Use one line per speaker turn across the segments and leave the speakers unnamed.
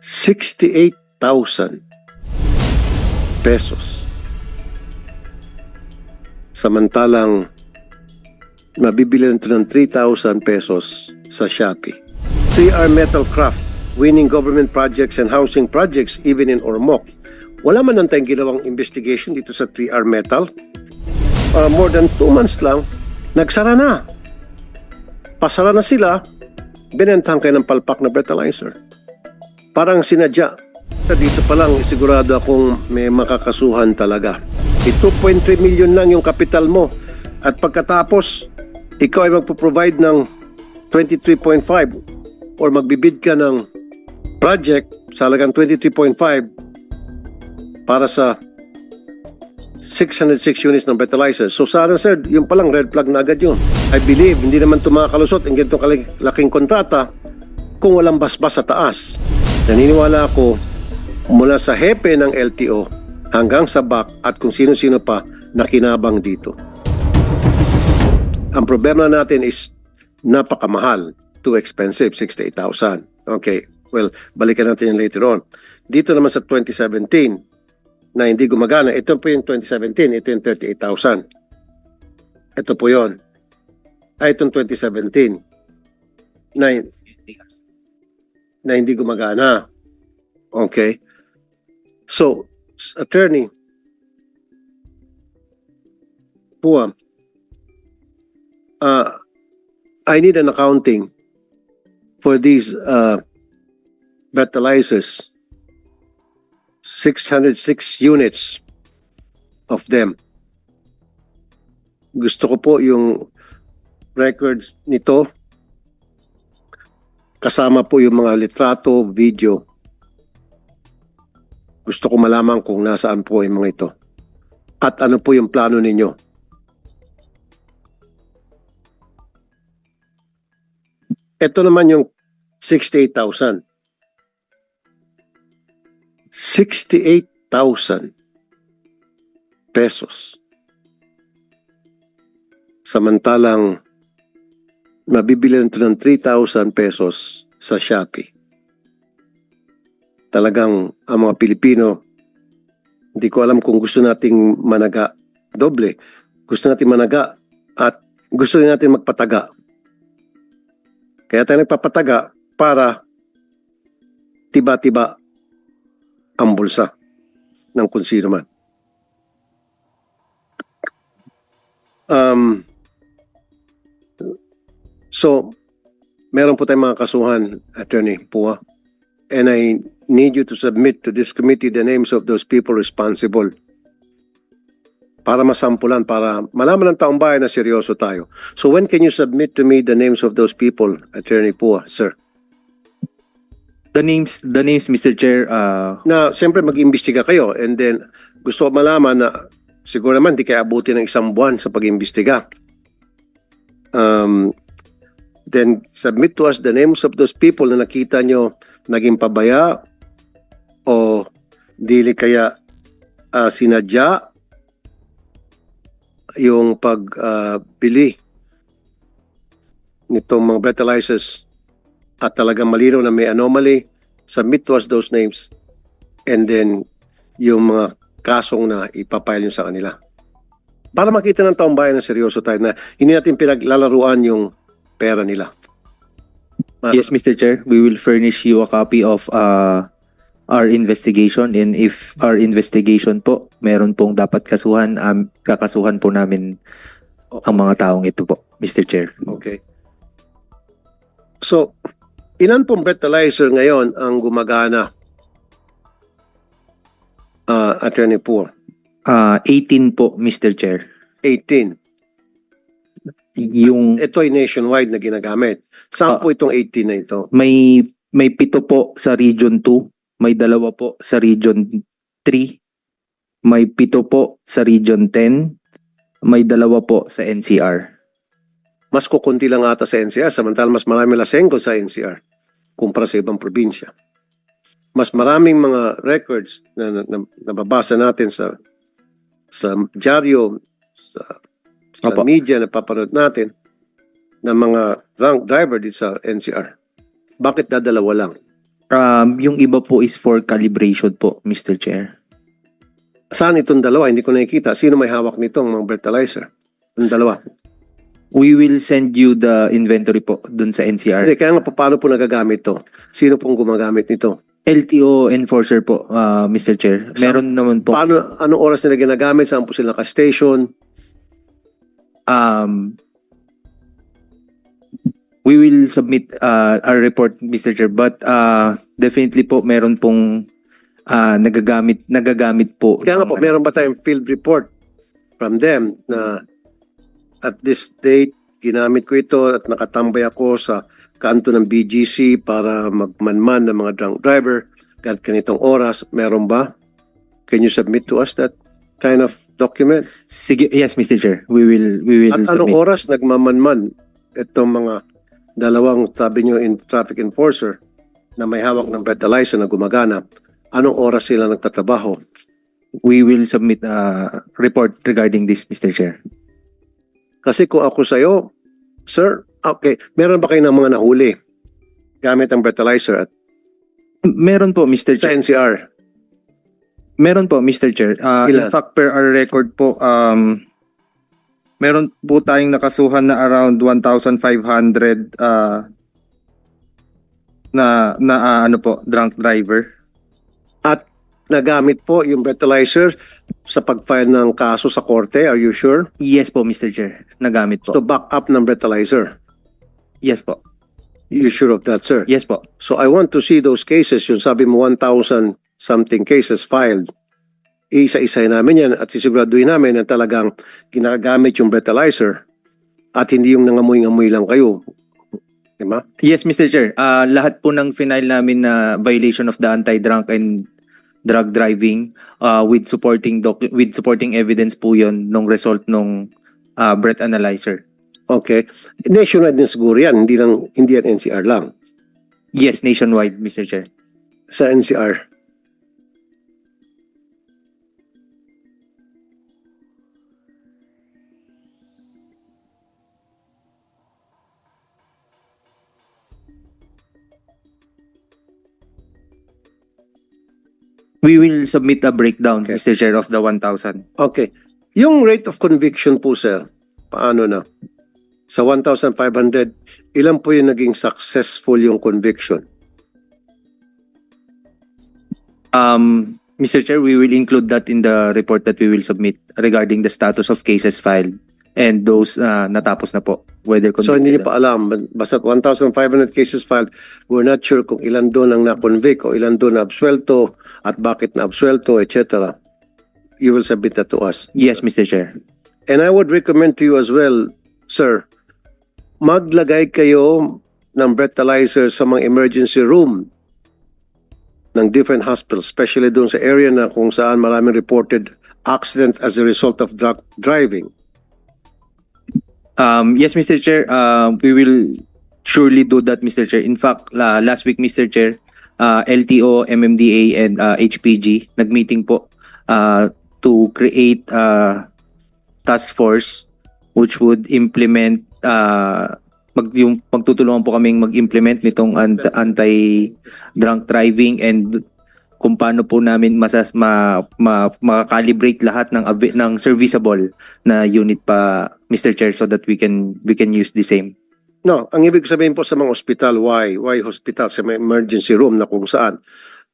68,000 pesos. Samantalang mabibili nito ng 3,000 pesos sa Shopee. 3R Metal Craft, winning government projects and housing projects even in Ormoc. Wala man tayong ginawang investigation dito sa 3R Metal. Uh, more than 2 months lang, nagsara na. Pasara na sila, binentahan kayo ng palpak na fertilizer. Parang sinadya. Dito pa lang, sigurado akong may makakasuhan talaga. E 2.3 million lang yung kapital mo. At pagkatapos, ikaw ay magpo-provide ng 23.5 or magbibid ka ng project sa halagang 23.5 para sa 606 units ng fertilizer. So sana sir, yung palang red flag na agad yun. I believe, hindi naman ito makakalusot ang ganitong laking kontrata kung walang basbas sa taas. Naniniwala ako mula sa hepe ng LTO hanggang sa back at kung sino-sino pa nakinabang dito. Ang problema natin is napakamahal, too expensive, 68,000. Okay, well, balikan natin yan later on. Dito naman sa 2017, na hindi gumagana, ito po yung 2017, ito yung 38,000. Ito po yon. Ay, itong 2017, na, na hindi gumagana. Okay. So, attorney, Pua, uh, I need an accounting for these uh, fertilizers. 606 units of them. Gusto ko po yung records nito. Kasama po yung mga litrato, video. Gusto ko malaman kung nasaan po yung mga ito. At ano po yung plano ninyo. Ito naman yung 68,000. 68,000 pesos. Samantalang mabibili nito ng 3,000 pesos sa Shopee. Talagang ang mga Pilipino, hindi ko alam kung gusto nating managa doble. Gusto nating managa at gusto rin natin magpataga. Kaya tayo nagpapataga para tiba-tiba ang bulsa ng kung sino man. Um, so, meron po tayong mga kasuhan, Attorney Pua, and I need you to submit to this committee the names of those people responsible para masampulan, para malaman ng taong bayan na seryoso tayo. So when can you submit to me the names of those people, Attorney Pua, sir?
The names, the names, Mr. Chair, uh,
na siyempre mag-imbestiga kayo and then gusto ko malaman na siguro naman di kaya abuti ng isang buwan sa pag-imbestiga. Um, then submit to us the names of those people na nakita nyo naging pabaya o dili kaya ah, sinadya yung pagbili nitong mga fertilizers at talagang malinaw na may anomaly, submit to us those names and then yung mga kasong na ipapile nyo sa kanila. Para makita ng taong bayan na seryoso tayo na hindi natin pinaglalaruan yung pera nila. Ma-
yes, Mr. Chair, we will furnish you a copy of uh, our investigation and if our investigation po, meron pong dapat kasuhan, um, kakasuhan po namin ang mga taong ito po, Mr. Chair.
Okay. So, ilan pong fertilizer ngayon ang gumagana? Uh, Attorney Poor.
Uh, 18 po, Mr. Chair.
18.
Yung
Ito ay nationwide na ginagamit. Saan
Ah.
po itong 18 na ito?
may may pito po sa Region 2, may dalawa po sa Region 3, may pito po sa Region 10, may dalawa po sa NCR.
Mas kukunti lang ata sa NCR, samantalang mas marami lasenggo sa NCR kumpara sa ibang probinsya. Mas maraming mga records na, na, na nababasa natin sa sa dyaryo, sa, sa
Opo.
media na papanood natin ng mga drunk driver dito sa NCR. Bakit dadalawa lang?
Um, yung iba po is for calibration po, Mr. Chair.
Saan itong dalawa? Hindi ko nakikita. Sino may hawak nitong mga fertilizer? Yung dalawa.
We will send you the inventory po dun sa NCR.
Hindi, kaya nga pa- paano po nagagamit to? Sino pong gumagamit nito?
LTO enforcer po, uh, Mr. Chair. Meron naman po.
Paano, anong oras nila ginagamit? Saan po sila ka-station?
Um, we will submit uh, our report, Mr. Chair. But uh, definitely po, meron pong uh, nagagamit, nagagamit po.
Kaya nga po,
ng-
meron ba tayong field report from them na at this date, ginamit ko ito at nakatambay ako sa kanto ng BGC para magmanman ng mga drunk driver kahit kanitong oras. Meron ba? Can you submit to us that kind of document?
Sige, yes, Mr. Chair. We will, we will
At anong
submit.
oras nagmamanman itong mga dalawang sabi nyo in traffic enforcer na may hawak ng breathalyzer na gumagana? Anong oras sila nagtatrabaho?
We will submit a report regarding this, Mr. Chair.
Kasi kung ako sa'yo, sir, okay, meron ba kayo ng mga nahuli gamit ang breathalyzer at
Meron po, Mr.
sa
Chair.
NCR?
Meron po, Mr. Chair. Uh,
Ilan?
in fact, per our record po, um, meron po tayong nakasuhan na around 1,500 uh, na, na ah, ano po, drunk driver.
At nagamit po yung breathalyzer sa pag-file ng kaso sa korte, are you sure?
Yes po, Mr. Chair. Nagamit po.
To back up ng breathalyzer.
yes po.
You sure of that, sir?
Yes po.
So I want to see those cases. Yung sabi mo 1,000 something cases filed. Isa-isa namin yan at sisiguraduhin namin na talagang ginagamit yung breathalyzer at hindi yung nangamoy-ngamoy lang kayo. Diba?
Yes, Mr. Chair. Ah, lahat po ng final namin na violation of the anti-drunk and drug driving ah, with supporting doc- with supporting evidence po 'yon nung result nung ah, breath analyzer.
Okay. Nationwide din siguro yan. Hindi lang, hindi yan NCR lang.
Yes, nationwide, Mr. Chair.
Sa NCR.
We will submit a breakdown,
Okay.
Mr. Chair, of the 1,000.
Okay. Yung rate of conviction po, sir, paano na? Sa 1,500, ilan po yung naging successful yung conviction?
Um, Mr. Chair, we will include that in the report that we will submit regarding the status of cases filed and those ah, natapos na po, whether
So hindi niyo
convicted.
pa alam, basta 1,500 cases filed, we're not sure kung ilan doon ang na-convict o ilan doon na absuelto at bakit na absuelto, etc. You will submit that to us.
Yes, Mr. Chair.
And I would recommend to you as well, sir, maglagay kayo ng breathalyzer sa mga emergency room ng different hospitals, especially doon sa area na kung saan maraming reported accident as a result of drunk driving.
Um, yes, Mr. Chair, uh, we will surely do that, Mr. Chair. In fact, la- last week, Mr. Chair, uh, LTO, MMDA, and uh, HPG nagmeeting po uh, to create a task force which would implement uh, mag yung magtutulungan po kaming mag-implement nitong ant- anti-drunk driving and kung paano po namin masas ma, ma makakalibrate lahat ng ng serviceable na unit pa Mr. Chair so that we can we can use the same.
No, ang ibig sabihin po sa mga ospital, why? Why hospital? Sa emergency room na kung saan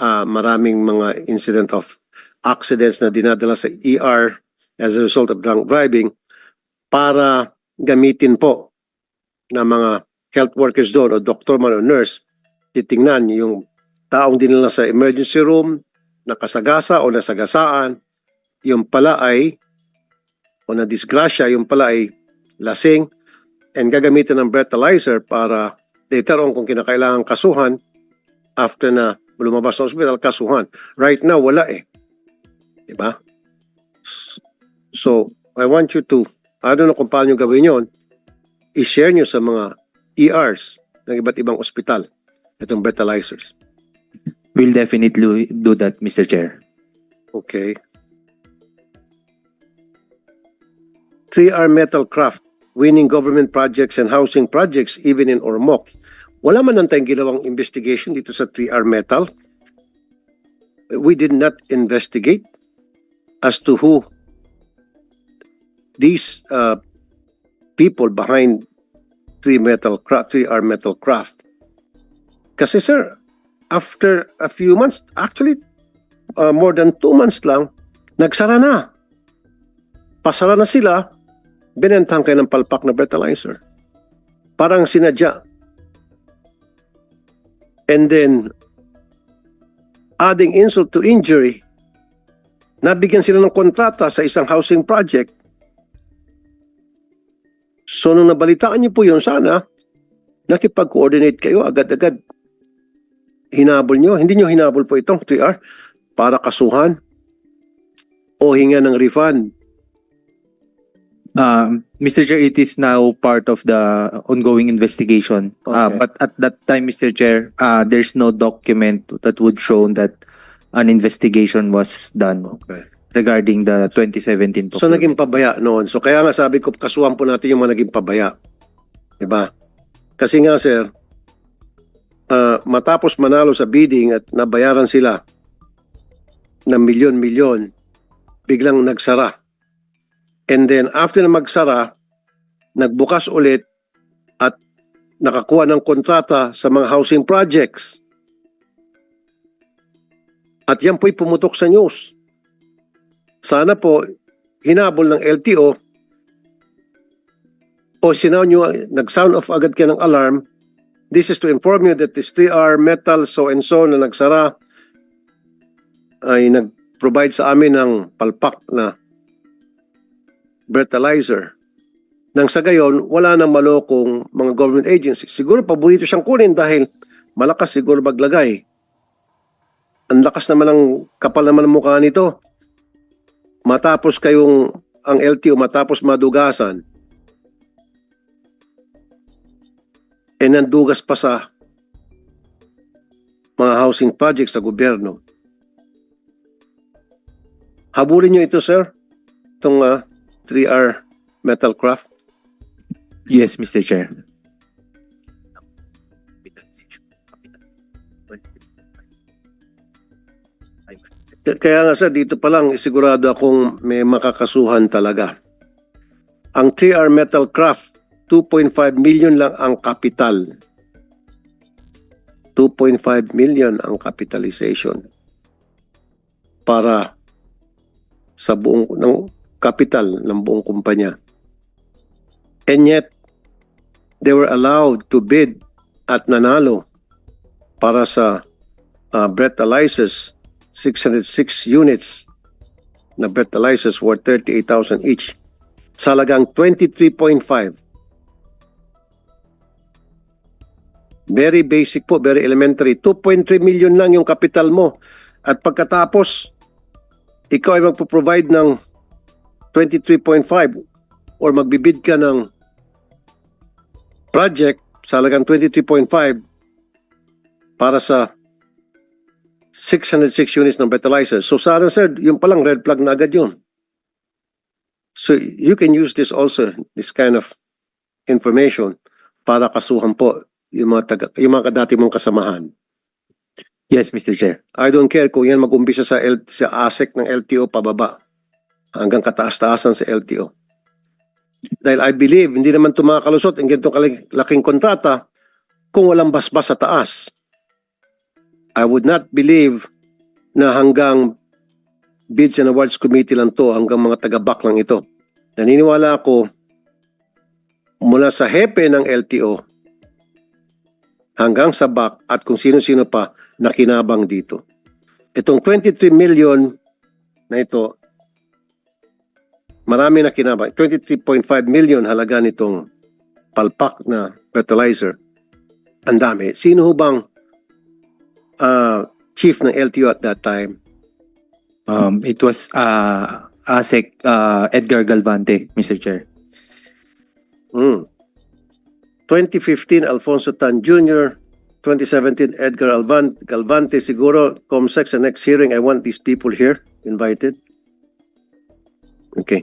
ah, maraming mga incident of accidents na dinadala sa ER as a result of drunk driving para gamitin po ng mga health workers doon o doctor man o nurse titingnan yung taong dinala sa emergency room nakasagasa o nasagasaan yung pala ay o na disgrasya yung pala ay lasing and gagamitin ng breathalyzer para later on kung kinakailangan kasuhan after na lumabas sa hospital, kasuhan. Right now, wala eh. Diba? So, I want you to, I don't know kung paano nyo gawin yon i-share nyo sa mga ERs ng iba't ibang ospital itong breathalyzers.
We'll definitely do that, Mr. Chair.
Okay. 3R Metal Craft winning government projects and housing projects even in Ormoc. Wala man tayong ginawang investigation dito sa 3R Metal. We did not investigate as to who these uh, people behind 3 Metal Craft, 3R Metal Craft. Kasi sir, after a few months, actually uh, more than two months lang, nagsara na. Pasara na sila, binentahan kayo ng palpak na fertilizer. Parang sinadya. And then, adding insult to injury, nabigyan sila ng kontrata sa isang housing project. So, nung nabalitaan niyo po yun, sana, nakipag-coordinate kayo agad-agad. Hinabol niyo. Hindi niyo hinabol po itong 3R para kasuhan o hinga ng refund.
Um, Mr. Chair, it is now part of the ongoing investigation. Uh,
Okay.
but at that time, Mr. Chair, uh, there's no document that would show that an investigation was done
Okay.
regarding the 2017
So naging pabaya noon. So kaya nga sabi ko, kasuhan po natin yung mga naging pabaya. Diba? Kasi nga sir, matapos manalo sa bidding at nabayaran sila ng milyon-milyon, biglang nagsara. And then after na magsara, nagbukas ulit at nakakuha ng kontrata sa mga housing projects. At yan po'y pumutok sa news. Sana po, hinabol ng LTO o sinaw nyo, nag-sound off agad kayo ng alarm, this is to inform you that this 3R metal so and so na nagsara ay nag-provide sa amin ng palpak na fertilizer. Nang sa gayon, wala nang malokong mga government agencies. Siguro paborito siyang kunin dahil malakas siguro maglagay. Ang lakas naman ng kapal naman ng mukha nito matapos kayong ang LTO matapos madugasan e nandugas pa sa mga housing projects sa gobyerno. Habulin nyo ito, sir. Itong ah, 3R metal craft.
Yes, Mr. Chair.
Kaya nga sir, dito pa lang sigurado akong may makakasuhan talaga. Ang 3R Metal Craft, 2.5 million lang ang kapital. 2.5 million ang capitalization para sa buong ng kapital ng buong kumpanya. And yet, they were allowed to bid at nanalo para sa uh, breathalyzers 606 units na breathalyzers worth 38,000 each. Salagang 23.5. Very basic po, very elementary. 2.3 million lang yung kapital mo. At pagkatapos, ikaw ay magpo-provide ng 23.5 or magbibid ka ng project salagang 23.5 para sa 606 units ng fertilizer. So sana sir, yung palang red flag na agad yun. So you can use this also, this kind of information para kasuhan po yung mga, taga, yung mga dati mong kasamahan.
Yes, Mr. Chair.
I don't care kung yan mag-umpisa sa, L, sa ASEC ng LTO pababa hanggang kataas-taasan sa LTO. Dahil I believe, hindi naman ito makakalusot ang ganitong laking kontrata kung walang basbas sa taas. I would not believe na hanggang Bids and Awards Committee lang to, hanggang mga taga-back lang ito. Naniniwala ako mula sa hepe ng LTO hanggang sa back at kung sino-sino pa nakinabang dito. Itong 23 million na ito, marami na kinabang. 23.5 million halaga nitong palpak na fertilizer. Ang dami. Sino ho bang ah, chief ng LTO at that time?
Um, it was uh, ASEC uh, Edgar Galvante, Mr. Chair.
Hmm. 2015, Alfonso Tan Jr. 2017, Edgar Alvan Galvante. Siguro, COMSEC, sa next hearing, I want these people here invited. Okay.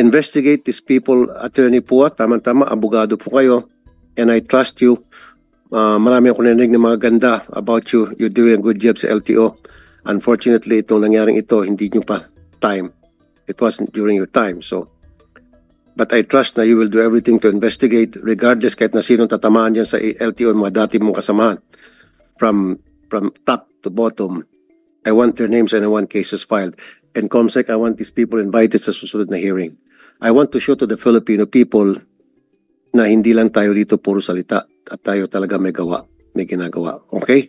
Investigate these people, Attorney Pua. Tama-tama, abogado po kayo. And I trust you. Ah, marami akong narinig ng mga ganda about you. You're doing a good job sa LTO. Unfortunately, itong nangyaring ito, hindi nyo pa time. It wasn't during your time. So, but I trust na you will do everything to investigate regardless kahit na sinong tatamaan dyan sa LTO, mga dati mong kasamahan. From, from top to bottom, I want their names and I want cases filed. And Comsec, I want these people invited sa susunod na hearing. I want to show to the Filipino people na hindi lang tayo dito puro salita at tayo talaga may gawa, may ginagawa. Okay?